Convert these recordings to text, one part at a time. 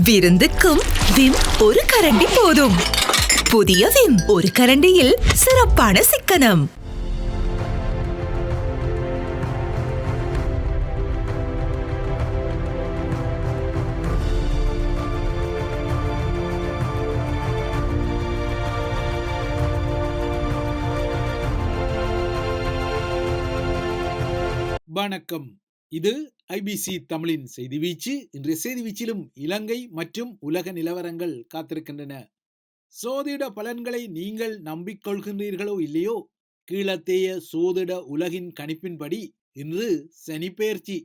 விருந்துக்கும் Vim ஒரு கரண்டி போதும். புதிய விம் ஒரு கரண்டியில் சிறப்பான சிக்கனம். வணக்கம். இது ஐபிசி தமிழின் செய்தி வீச்சு. இன்றைய செய்தி வீச்சிலும் இலங்கை மற்றும் உலக நிலவரங்கள் காத்திருக்கின்றன. சோதிட பலன்களை நீங்கள் நம்பிக்கொள்கின்றீர்களோ இல்லையோ கீழத்தேய சோதிட உலகின் கணிப்பின்படி இன்று சனிப்பெயர்ச்சி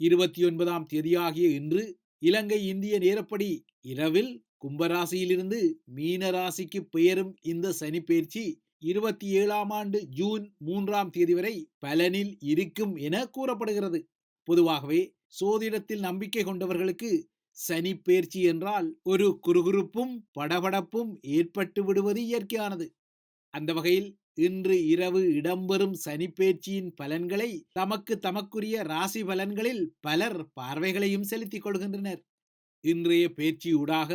இருபத்தி ஒன்பதாம் தேதியாகிய இன்று இலங்கை இந்திய நேரப்படி இரவில் கும்பராசியிலிருந்து மீன ராசிக்கு பெயரும் இந்த சனிப்பெயர்ச்சி இருபத்தி ஏழாம் ஆண்டு ஜூன் மூன்றாம் தேதி வரை பலனில் இருக்கும் என கூறப்படுகிறது. பொதுவாகவே சோதிடத்தில் நம்பிக்கை கொண்டவர்களுக்கு சனி பேர்ச்சி என்றால் ஒரு குறுகுறுப்பும் படபடப்பும் ஏற்பட்டு விடுவது இயற்கையானது. அந்த வகையில் இன்று இரவு இடம்பெறும் சனிப்பெயர்ச்சியின் பலன்களை தமக்கு தமக்குரிய ராசி பலன்களில் பலர் பார்வைகளையும் செலுத்திக் கொள்கின்றனர். இன்றைய பேச்சியூடாக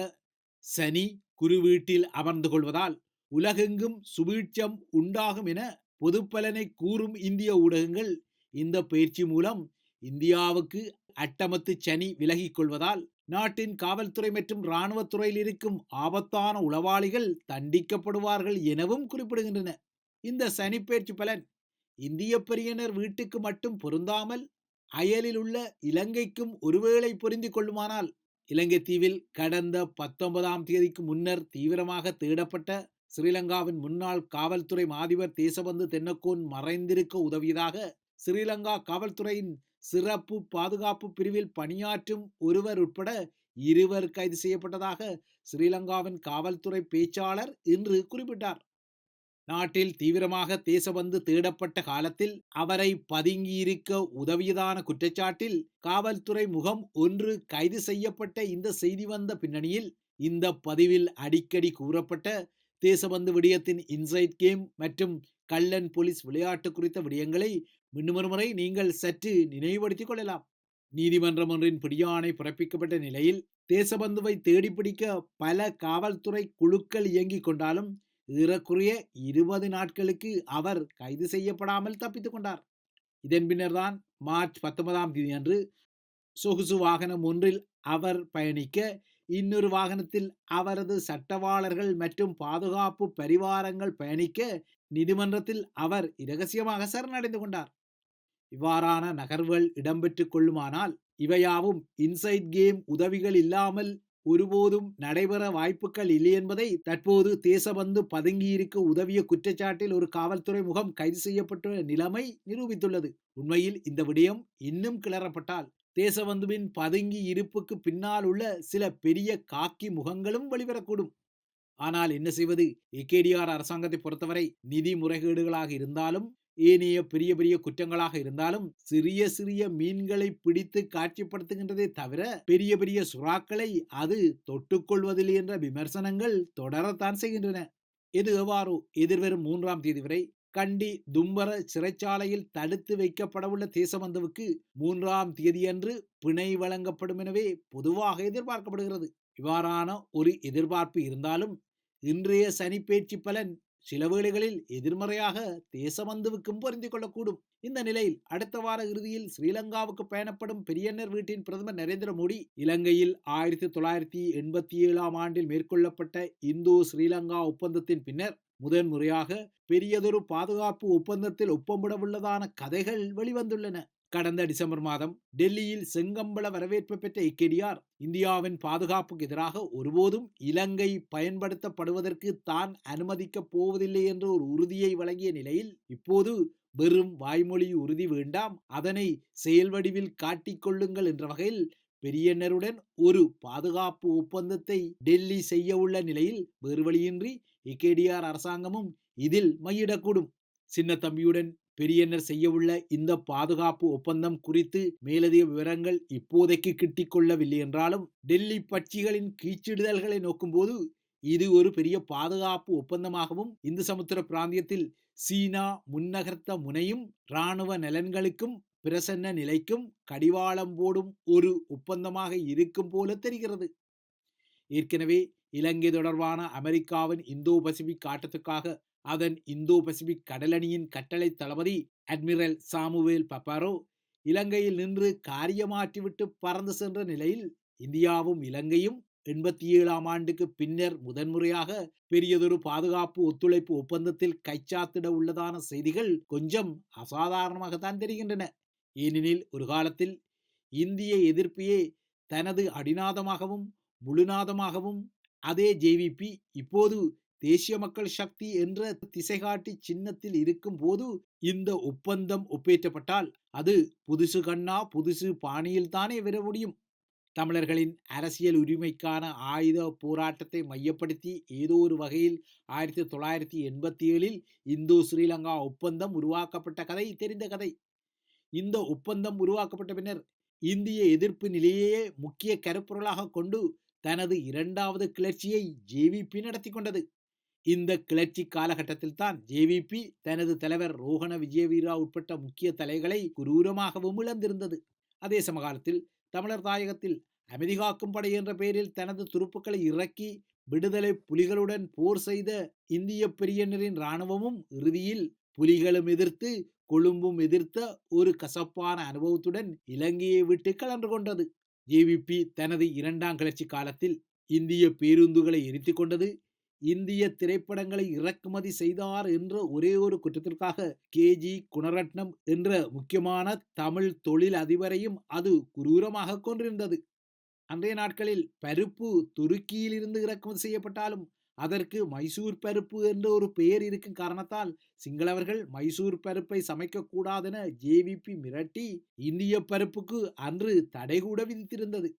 சனி குருவீட்டில் அமர்ந்து கொள்வதால் உலகெங்கும் சுபீட்சம் உண்டாகும் என பொதுப்பலனை கூறும் இந்திய ஊடகங்கள் இந்த பயிற்சி மூலம் இந்தியாவுக்கு அட்டமத்து சனி விலகிக் கொள்வதால் நாட்டின் காவல்துறை மற்றும் இராணுவத்துறையில் இருக்கும் ஆபத்தான உளவாளிகள் தண்டிக்கப்படுவார்கள் எனவும் குறிப்பிடுகின்றன. இந்த சனி பயிற்சி பலன் இந்திய பெரியனர் வீட்டுக்கு மட்டும் பொருந்தாமல் அயலில் உள்ள இலங்கைக்கும் ஒருவேளை பொருந்திக் கொள்ளுமானால் இலங்கை தீவில் கடந்த பத்தொன்பதாம் தேதிக்கு முன்னர் தீவிரமாக தேடப்பட்ட ஸ்ரீலங்காவின் முன்னாள் காவல்துறை மாதிபர் தேசபந்து தென்னக்கோன் மறைந்திருக்க உதவியதாக ஸ்ரீலங்கா காவல்துறையின் சிறப்பு பாதுகாப்பு பிரிவில் பணியாற்றும் ஒருவர் உட்பட இருவர் கைது செய்யப்பட்டதாக ஸ்ரீலங்காவின் காவல்துறை பேச்சாளர் இன்று குறிப்பிட்டார். நாட்டில் தீவிரமாக தேசபந்து தேடப்பட்ட காலத்தில் அவரை பதுங்கியிருக்க உதவியதான குற்றச்சாட்டில் காவல்துறை முகம் ஒன்று கைது செய்யப்பட்ட இந்த செய்தி வந்த பின்னணியில் இந்த பதிவில் அடிக்கடி கூறப்பட்ட தேசபந்து விடயத்தின் இன்சைட் கேம் மற்றும் கள்ளன் போலீஸ் விளையாட்டு குறித்த விடயங்களை மீண்டும் முறை நீங்கள் சற்று நினைவுபடுத்திக் கொள்ளலாம். நீதிமன்றம் ஒன்றின் பிடியாணை பிறப்பிக்கப்பட்ட நிலையில் தேசபந்துவை தேடிப்பிடிக்க பல காவல்துறை குழுக்கள் இயங்கிக் கொண்டாலும் ஏறக்குறைய இருபது நாட்களுக்கு அவர் கைது செய்யப்படாமல் தப்பித்துக் கொண்டார். இதன் பின்னர்தான் மார்ச் பத்தொன்பதாம் தேதி அன்று சொகுசு வாகனம் ஒன்றில் அவர் பயணிக்க இன்னொரு வாகனத்தில் அவரது சட்டவாளர்கள் மற்றும் பாதுகாப்பு பரிவாரங்கள் பயணிக்க நீதிமன்றத்தில் அவர் இரகசியமாக சரணடைந்து கொண்டார். இவ்வாறான நகர்வுகள் இடம்பெற்றுக் கொள்ளுமானால் இவையாவும் இன்சைட் கேம் உதவிகள் இல்லாமல் ஒருபோதும் நடைபெற வாய்ப்புகள் இல்லை என்பதை தற்போது தேசபந்து பதுங்கியிருக்க உதவிய குற்றச்சாட்டில் ஒரு காவல்துறை முகம் கைது செய்யப்பட்டுள்ள நிலைமை நிரூபித்துள்ளது. உண்மையில் இந்த விடயம் இன்னும் கிளறப்பட்டால் தேசபந்துவின் பதுங்கி இருப்புக்கு பின்னால் உள்ள சில பெரிய காக்கி முகங்களும் வெளிவரக்கூடும். ஆனால் என்ன செய்வது? ஏகேடிஆர் அரசாங்கத்தை பொறுத்தவரை நிதி முறைகேடுகளாக இருந்தாலும் ஏனைய பெரிய பெரிய குற்றங்களாக இருந்தாலும் சிறிய சிறிய மீன்களை பிடித்து காட்சிப்படுத்துகின்றதே தவிர பெரிய பெரிய சுறாக்களை அது தொட்டுக்கொள்வதில்லை என்ற விமர்சனங்கள் தொடரத்தான் செய்கின்றன. எது எவ்வாறோ எதிர்வரும் மூன்றாம் தேதி வரை கண்டி தும்பர சிறைச்சாலையில் தடுத்து வைக்கப்படவுள்ள தேசபந்துவுக்கு மூன்றாம் தேதியன்று பிணை வழங்கப்படும் எனவே பொதுவாக எதிர்பார்க்கப்படுகிறது. இவ்வாறான ஒரு எதிர்பார்ப்பு இருந்தாலும் இன்றைய சனிப்பேச்சு பலன் சில வேளைகளில் எதிர்மறையாக தேசபந்துவுக்கும் பொருந்திக் கொள்ளக்கூடும். இந்த நிலையில் அடுத்த வார இறுதியில் ஸ்ரீலங்காவுக்கு பயணப்படும் பெரியன்னர் வீட்டின் பிரதமர் நரேந்திர மோடி இலங்கையில் ஆயிரத்தி தொள்ளாயிரத்தி எண்பத்தி ஏழாம் ஆண்டில் மேற்கொள்ளப்பட்ட இந்தோ ஸ்ரீலங்கா ஒப்பந்தத்தின் பின்னர் முதன் முறையாக பெரியதொரு பாதுகாப்பு ஒப்பந்தத்தில் ஒப்பமிடவுள்ளதான கதைகள் வெளிவந்துள்ளன. கடந்த டிசம்பர் மாதம் டெல்லியில் செங்கம்பள வரவேற்பு பெற்ற இக்கெடியார் இந்தியாவின் பாதுகாப்புக்கு எதிராக ஒருபோதும் இலங்கை பயன்படுத்தப்படுவதற்கு தான் அனுமதிக்கப் போவதில்லை என்ற ஒரு உறுதியை வழங்கிய நிலையில் இப்போது வெறும் வாய்மொழி உறுதி வேண்டாம் அதனை செயல் வடிவில் காட்டிக்கொள்ளுங்கள் என்ற வகையில் பெரியண்ணருடன் ஒரு பாதுகாப்பு ஒப்பந்தத்தை டெல்லி செய்ய உள்ள நிலையில் வேறு வழியின்றி இகேடிஆர் அரசாங்கமும் இதில் மையிடக்கூடும் சின்ன தம்பியுடன் பெரியண்ணர் செய்யவுள்ள இந்த பாதுகாப்பு ஒப்பந்தம் குறித்து மேலதிக விவரங்கள் இப்போதைக்கு கிட்டிக்கொள்ளவில்லை என்றாலும் டெல்லி பட்சிகளின் கீச்சிடுதல்களை நோக்கும்போது இது ஒரு பெரிய பாதுகாப்பு ஒப்பந்தமாகவும் இந்து சமுத்திர பிராந்தியத்தில் சீனா முன்னகர்த்த முனையும் இராணுவ நலன்களுக்கும் பிரசன்ன நிலைக்கும் கடிவாளம் போடும் ஒரு ஒப்பந்தமாக இருக்கும் போல தெரிகிறது. ஏற்கனவே இலங்கை தொடர்பான அமெரிக்காவின் இந்தோ பசிபிக் ஆட்டத்துக்காக அதன் இந்தோ பசிபிக் கடலணியின் கட்டளை தளபதி அட்மிரல் சாமுவேல் பப்பாரோ இலங்கையில் நின்று காரியமாற்றிவிட்டு பறந்து சென்ற நிலையில் இந்தியாவும் இலங்கையும் எண்பத்தி ஏழாம் ஆண்டுக்கு பின்னர் முதன்முறையாக பெரியதொரு பாதுகாப்பு ஒத்துழைப்பு ஒப்பந்தத்தில் கைச்சாத்திட உள்ளதான செய்திகள் கொஞ்சம் அசாதாரணமாகத்தான் தெரிகின்றன. ஏனெனில் ஒரு காலத்தில் இந்திய எதிர்ப்பையே தனது அடிநாதமாகவும் முழுநாதமாகவும் அதே ஜேவிபி இப்போது தேசிய மக்கள் சக்தி என்ற திசைகாட்டி சின்னத்தில் இருக்கும் போது இந்த ஒப்பந்தம் ஒப்பேற்றப்பட்டால் அது புதுசு கண்ணா புதுசு பாணியில் தானே வர முடியும். தமிழர்களின் அரசியல் உரிமைக்கான ஆயுத போராட்டத்தை மையப்படுத்தி ஏதோ ஒரு வகையில் ஆயிரத்தி தொள்ளாயிரத்தி எண்பத்தி ஏழில் இந்தோ ஸ்ரீலங்கா ஒப்பந்தம் உருவாக்கப்பட்ட கதை தெரிந்த கதை. இந்த ஒப்பந்தம் உருவாக்கப்பட்ட பின்னர் இந்திய எதிர்ப்பு நிலையே முக்கிய கருப்பொருளாக கொண்டு தனது இரண்டாவது கிளர்ச்சியை ஜேவிபி நடத்தி கொண்டது. இந்த கிளர்ச்சி காலகட்டத்தில் தான் ஜேவிபி தனது தலைவர் ரோஹண விஜயவீரா உட்பட்ட முக்கிய தலைகளை குரூரமாகவும் இழந்திருந்தது. அதே சமகாலத்தில் தமிழர் தாயகத்தில் அமைதி காக்கும் படை என்ற பெயரில் தனது துருப்புக்களை இறக்கி விடுதலை புலிகளுடன் போர் செய்த இந்திய பெரியனரின் இராணுவமும் இறுதியில் புலிகளும் எதிர்த்து கொழும்பும் எதிர்த்த ஒரு கசப்பான அனுபவத்துடன் இலங்கையை விட்டு கலந்து கொண்டது. ஜேவிபி தனது இரண்டாம் கிளர்ச்சி காலத்தில் இந்திய பேருந்துகளை எரித்து கொண்டது இந்திய திரைப்படங்களை இறக்குமதி செய்தார் என்ற ஒரே ஒரு குற்றத்திற்காக கேஜி குணரட்னம் என்ற முக்கியமான தமிழ் தொழில் அதிபரையும் அது குரூரமாக கொண்டிருந்தது. அன்றைய நாட்களில் பருப்பு துருக்கியிலிருந்து இறக்குமதி செய்யப்பட்டாலும் அதற்கு மைசூர் பருப்பு என்ற ஒரு பெயர் இருக்கும் காரணத்தால் சிங்களவர்கள் மைசூர் பருப்பை சமைக்கக்கூடாதென ஜேவிபி மிரட்டி இந்திய பருப்புக்கு அன்று தடை கூட விதித்திருந்தது.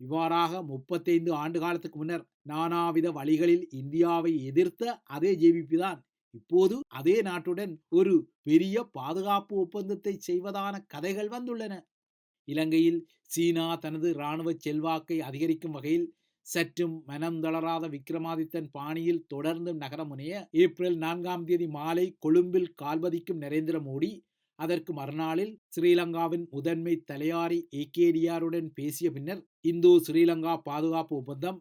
இவ்வாறாக முப்பத்தைந்து ஆண்டு காலத்துக்கு முன்னர் நானாவித வழிகளில் இந்தியாவை எதிர்த்த அதே ஜேவிபி தான் இப்போது அதே நாட்டுடன் ஒரு பெரிய பாதுகாப்பு ஒப்பந்தத்தை செய்வதான கதைகள் வந்துள்ளன. இலங்கையில் சீனா தனது இராணுவ செல்வாக்கை அதிகரிக்கும் வகையில் சற்றும் மனம் தளராத விக்ரமாதித்தன் பாணியில் தொடர்ந்து நகர முனைய ஏப்ரல் நான்காம் தேதி மாலை கொழும்பில் கால்பதிக்கும் நரேந்திர மோடி அதற்கு மறுநாளில் ஸ்ரீலங்காவின் முதன்மை தலையாரி ஏகேடிஆருடன் பேசிய பின்னர் இந்தோ ஸ்ரீலங்கா பாதுகாப்பு ஒப்பந்தம்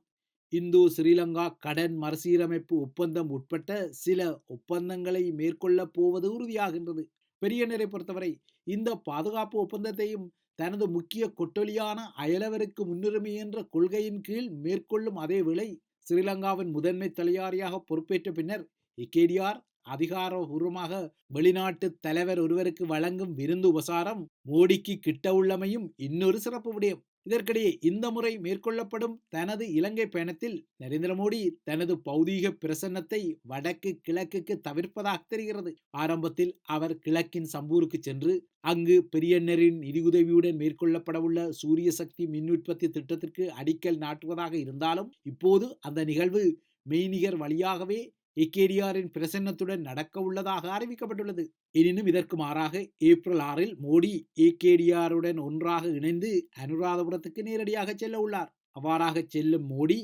இந்தோ ஸ்ரீலங்கா கடன் மறுசீரமைப்பு ஒப்பந்தம் உட்பட்ட சில ஒப்பந்தங்களை மேற்கொள்ளப் போவது உறுதியாகின்றது. பெரியனரை பொறுத்தவரை இந்த பாதுகாப்பு ஒப்பந்தத்தையும் தனது முக்கிய கொட்டொலியான அயலவருக்கு முன்னுரிமை என்ற கொள்கையின் கீழ் மேற்கொள்ளும் அதே வேளை ஸ்ரீலங்காவின் முதன்மை தலையாரியாக பொறுப்பேற்ற பின்னர் இக்கேடியார் அதிகாரபூர்வமாக வெளிநாட்டு தலைவர் ஒருவருக்கு வழங்கும் விருந்து உபசாரம் மோடிக்கு கிட்ட உள்ளமையும் இன்னொரு சிறப்பு விடயம். இதற்கிடையே இந்த முறை மேற்கொள்ளப்படும் தனது இலங்கை பயணத்தில் நரேந்திர மோடி தனது பௌதீக பிரசன்னத்தை வடக்கு கிழக்குக்கு தவிர்ப்பதாக தெரிகிறது. ஆரம்பத்தில் அவர் கிழக்கின் சம்பூருக்கு சென்று அங்கு பெரியண்ணரின் நிதியுதவியுடன் மேற்கொள்ளப்படவுள்ள சூரிய சக்தி மின் உற்பத்தி திட்டத்திற்கு அடிக்கல் நாட்டுவதாக இருந்தாலும் இப்போது அந்த நிகழ்வு மெய்நிகர் வழியாகவே ஏகேடிஆரின் பிரசன்னத்துடன் நடக்க உள்ளதாக அறிவிக்கப்பட்டுள்ளது. எனினும் இதற்கு மாறாக ஏப்ரல் ஆறில் மோடி ஏகேடிஆருடன் ஒன்றாக இணைந்து அனுராதபுரத்துக்கு நேரடியாக செல்ல உள்ளார். அவ்வாறாக செல்லும் மோடி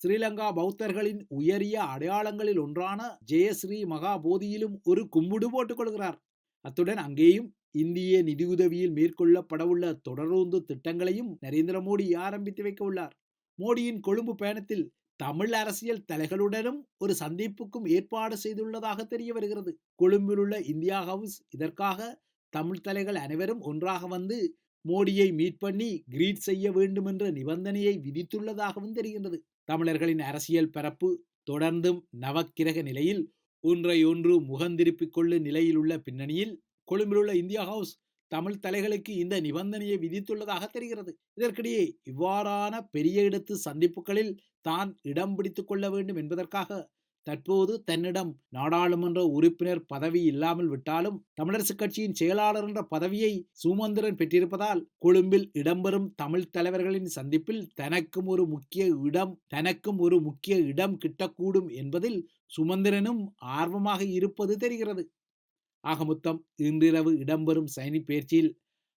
ஸ்ரீலங்கா பௌத்தர்களின் உயரிய அடையாளங்களில் ஒன்றான ஜெயஸ்ரீ மகாபோதியிலும் ஒரு கும்பிடு போட்டுக் கொள்கிறார். அத்துடன் அங்கேயும் இந்திய நிதியுதவியில் மேற்கொள்ளப்படவுள்ள தொடரூந்து திட்டங்களையும் நரேந்திர மோடி ஆரம்பித்து வைக்க உள்ளார். மோடியின் கொழும்பு பயணத்தில் தமிழ் அரசியல் தலைகளுடனும் ஒரு சந்திப்புக்கும் ஏற்பாடு செய்துள்ளதாக தெரிய வருகிறது. கொழும்பில் உள்ள இந்தியா ஹவுஸ் இதற்காக தமிழ் தலைகள் அனைவரும் ஒன்றாக வந்து மோடியை மீட் பண்ணி கிரீட் செய்ய வேண்டும் என்ற நிபந்தனையை விதித்துள்ளதாகவும் தெரிகின்றது. தமிழர்களின் அரசியல் பரப்பு தொடர்ந்தும் நவக்கிரக நிலையில் ஒன்றை ஒன்று முகந்திருப்பிக் கொள்ளும் நிலையில் உள்ள பின்னணியில் கொழும்பில் உள்ள இந்தியா ஹவுஸ் தமிழ் தலைகளுக்கு இந்த நிபந்தனையை விதித்துள்ளதாக தெரிகிறது. இதற்கிடையே இவ்வாறான பெரிய இடத்து சந்திப்புகளில் தான் இடம் பிடித்துக் கொள்ள வேண்டும் என்பதற்காக தற்போது தன்னிடம் நாடாளுமன்ற உறுப்பினர் பதவி இல்லாமல் விட்டாலும் தமிழரசுக் கட்சியின் செயலாளர் என்ற பதவியை சுமந்திரன் பெற்றிருப்பதால் கொழும்பில் இடம்பெறும் தமிழ் தலைவர்களின் சந்திப்பில் தனக்கும் ஒரு முக்கிய இடம் தனக்கும் ஒரு முக்கிய இடம் கிட்டக்கூடும் என்பதில் சுமந்திரனும் ஆர்வமாக இருப்பது தெரிகிறது. ஆக மொத்தம் இன்றிரவு இடம்பெறும் சைனி பயிற்சியில்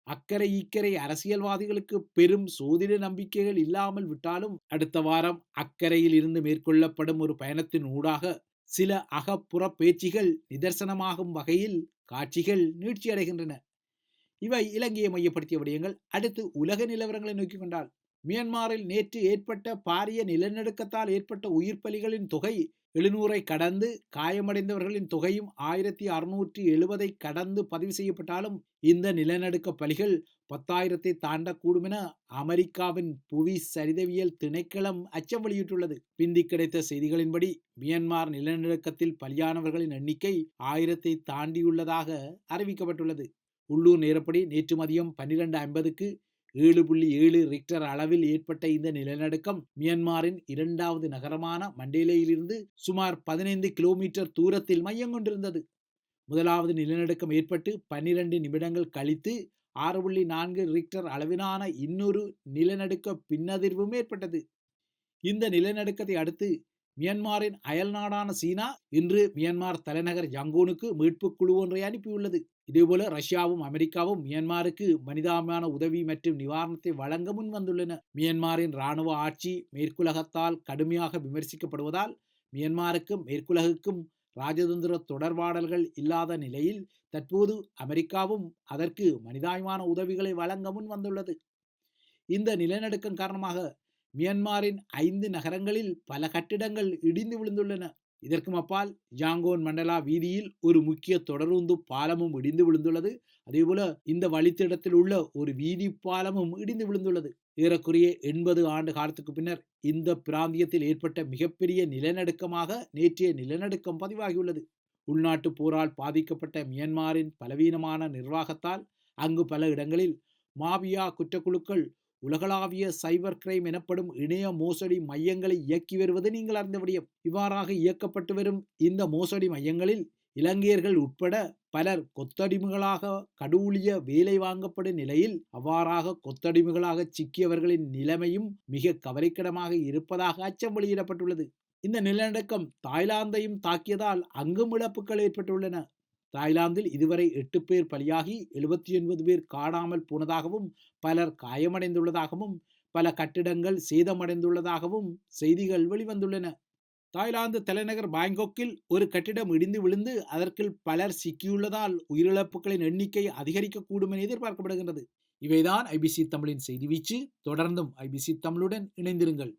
அக்கறை இக்கரை அரசியல்வாதிகளுக்கு பெரும் சோதிட நம்பிக்கைகள் இல்லாமல் விட்டாலும் அடுத்த வாரம் அக்கறையில் இருந்து மேற்கொள்ளப்படும் ஒரு பயணத்தின் ஊடாக சில அகப்புற பேச்சுகள் நிதர்சனமாகும் வகையில் காட்சிகள் நீட்சியடைகின்றன இவை இலங்கையை மையப்படுத்திய விடயங்கள். அடுத்து உலக நிலவரங்களை நோக்கி கொண்டால் மியான்மரில் நேற்று ஏற்பட்ட பாரிய நிலநடுக்கத்தால் ஏற்பட்ட உயிர் பலிகளின் தொகை எழுநூறை கடந்து காயமடைந்தவர்களின் தொகையும் ஆயிரத்தி அறுநூற்றி எழுபதை கடந்து பதிவு செய்யப்பட்டாலும் இந்த நிலநடுக்க பலிகள் பத்தாயிரத்தை தாண்டக்கூடும் என அமெரிக்காவின் புவி சரிதவியல் திணைக்களம் அச்சம் வெளியிட்டுள்ளது. பிந்தி கிடைத்த செய்திகளின்படி மியன்மார் நிலநடுக்கத்தில் பலியானவர்களின் எண்ணிக்கை ஆயிரத்தை தாண்டியுள்ளதாக அறிவிக்கப்பட்டுள்ளது. உள்ளூர் நேரப்படி நேற்று மதியம் பன்னிரண்டு ஐம்பதுக்கு ஏழு புள்ளி ஏழு ரிக்டர் அளவில் ஏற்பட்ட இந்த நிலநடுக்கம் மியான்மரின் இரண்டாவது நகரமான மண்டேலையிலிருந்து சுமார் பதினைந்து கிலோமீட்டர் தூரத்தில் மையம் கொண்டிருந்தது. முதலாவது நிலநடுக்கம் ஏற்பட்டு பன்னிரண்டு நிமிடங்கள் கழித்து ஆறு புள்ளி நான்கு ரிக்டர் அளவிலான இன்னொரு நிலநடுக்க பின்னதிர்வும் ஏற்பட்டது. இந்த நிலநடுக்கத்தை அடுத்து மியான்மரின் அயல் நாடான சீனா இன்று மியான்மர் தலைநகர் யங்கூனுக்கு மீட்பு குழு ஒன்றை அனுப்பியுள்ளது. இதேபோல ரஷ்யாவும் அமெரிக்காவும் மியான்மருக்கு மனிதாபிமான உதவி மற்றும் நிவாரணத்தை வழங்க முன் வந்துள்ளன மியான்மரின் இராணுவ ஆட்சி மேற்குலகத்தால் கடுமையாக விமர்சிக்கப்படுவதால் மியான்மருக்கும் மேற்குலகுக்கும் ராஜதந்திர தொடர்பாடல்கள் இல்லாத நிலையில் தற்போது அமெரிக்காவும் அதற்கு மனிதாயமான உதவிகளை வழங்க முன் வந்துள்ளது இந்த நிலநடுக்கம் காரணமாக மியான்மரின் ஐந்து நகரங்களில் பல கட்டிடங்கள் இடிந்து விழுந்துள்ளன. இதற்கும் அப்பால் ஜாங்கோன் மண்டலா வீதியில் ஒரு முக்கிய தொடருந்து பாலமும் இடிந்து விழுந்துள்ளது. அதேபோல இந்த வழித்தடத்தில் உள்ள ஒரு வீதி பாலமும் இடிந்து விழுந்துள்ளது. ஏறக்குறைய எண்பது ஆண்டு காலத்துக்கு பின்னர் இந்த பிராந்தியத்தில் ஏற்பட்ட மிகப்பெரிய நிலநடுக்கமாக நேற்றைய நிலநடுக்கம் பதிவாகியுள்ளது. உள்நாட்டு போரால் பாதிக்கப்பட்ட மியான்மரின் பலவீனமான நிர்வாகத்தால் அங்கு பல இடங்களில் மாபியா குற்றக்குழுக்கள் உலகளாவிய சைபர் கிரைம் எனப்படும் இணைய மோசடி மையங்களை இயக்கி வருவது நீங்கள் அறிந்த முடியும் இவ்வாறாக இயக்கப்பட்டு வரும் இந்த மோசடி மையங்களில் இலங்கையர்கள் உட்பட பலர் கொத்தடிமைகளாக கடூழிய வேலை வாங்கப்படும் நிலையில் அவ்வாறாக கொத்தடிமைகளாக சிக்கியவர்களின் நிலைமையும் மிக கவலைக்கிடமாக இருப்பதாக அச்சம் வெளியிடப்பட்டுள்ளது. இந்த நிலநடுக்கம் தாய்லாந்தையும் தாக்கியதால் அங்கும் இழப்புகள் ஏற்பட்டுள்ளன. தாய்லாந்தில் இதுவரை எட்டு பேர் பலியாகி எழுபத்தி ஒன்பது பேர் காணாமல் போனதாகவும் பலர் காயமடைந்துள்ளதாகவும் பல கட்டிடங்கள் சேதமடைந்துள்ளதாகவும் செய்திகள் வெளிவந்துள்ளன. தாய்லாந்து தலைநகர் பாங்காக்கில் ஒரு கட்டிடம் இடிந்து விழுந்து அதற்குள் பலர் சிக்கியுள்ளதால் உயிரிழப்புகளின் எண்ணிக்கை அதிகரிக்கக்கூடும் என எதிர்பார்க்கப்படுகின்றது. இவைதான் ஐபிசி தமிழின் செய்தி வீச்சு. தொடர்ந்தும் ஐபிசி தமிழுடன் இணைந்திருங்கள்.